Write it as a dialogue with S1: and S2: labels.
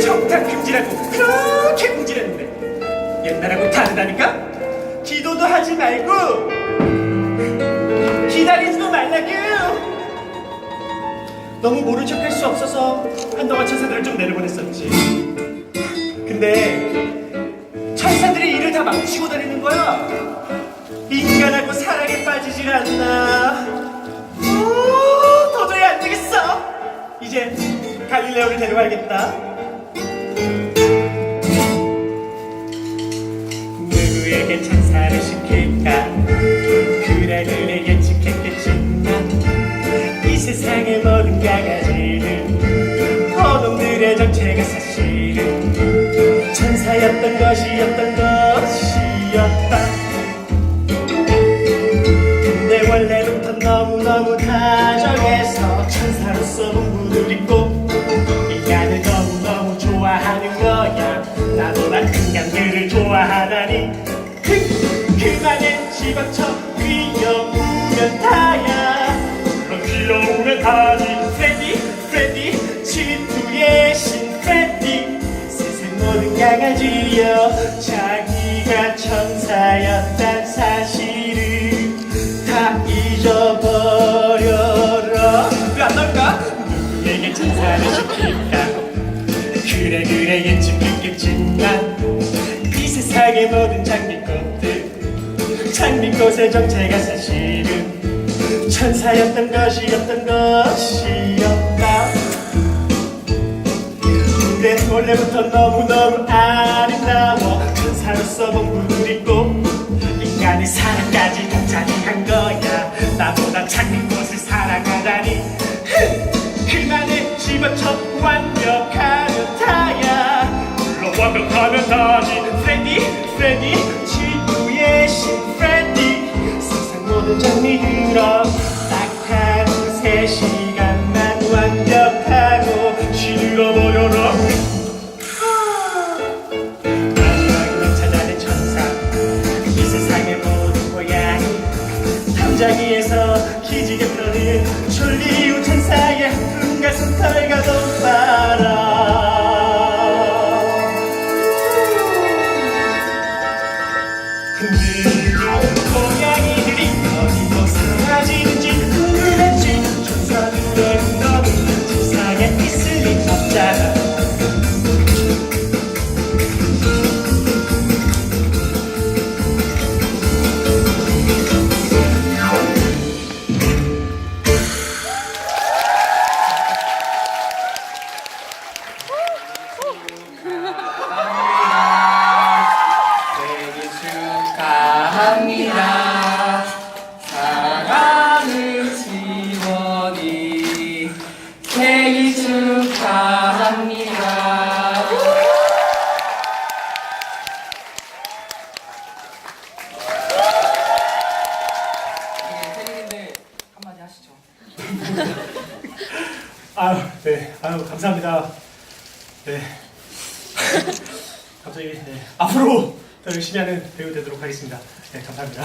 S1: 청탁 금지라고 그렇게 금지했는데 옛날하고 다르다니까? 기도도 하지 말고 기다리지도 말라고 너무 모른 척할 수 없어서 한동안 천사들을 좀 내려보냈었지 근데 일을 다 망치고 다니는 거야. 인간하고 사랑에 빠지질 않나. 오, 도저히 안 되겠어. 이제 갈릴레오를 데려가야겠다. 누구에게 천사를 시킬까? 그래 예측했겠지만 이 세상의 모든 강아지는 어놈들의 정체가 사실은 천사였던 것이었던 것 다정해서 천사로서 본분을 잊고 인간을 너무너무 좋아하는 거야. 나보다 인간들을 좋아하다니. 그, 그만해 집어쳐 귀여우면 다야. 물론 귀여우면 다지. 프레디 프레디 질투의 신 프레디 세상 모든 강아지여. 자기가 천사였단 시킬까 그래 그래 예측했겠지만. 이 세상의 모든 장미꽃들 장미꽃의 정체가 사실은 천사였던 것이었던 것이었다. 근데 원래부터 너무너무 아름다워 천사로서 본분을 잊고 인간의 사랑까지 다 자기한 거야. 나보다 장미꽃을 사랑하다니 다지 프레디 프레디 지구의 신 프레디 세상 모든 장미들어 딱 하루 세 시간만 완벽하고 시들어 버려라. 마지막으로 찾아낸 천사 이 세상의 모든 고양이 탐자기에서 기지개 펴는 졸리우 천사의 흥과 손털과 돈바람 아유, 네, 아유 감사합니다. 네, 갑자기 네, 앞으로 더 열심히 하는 배우 되도록 하겠습니다. 네, 감사합니다.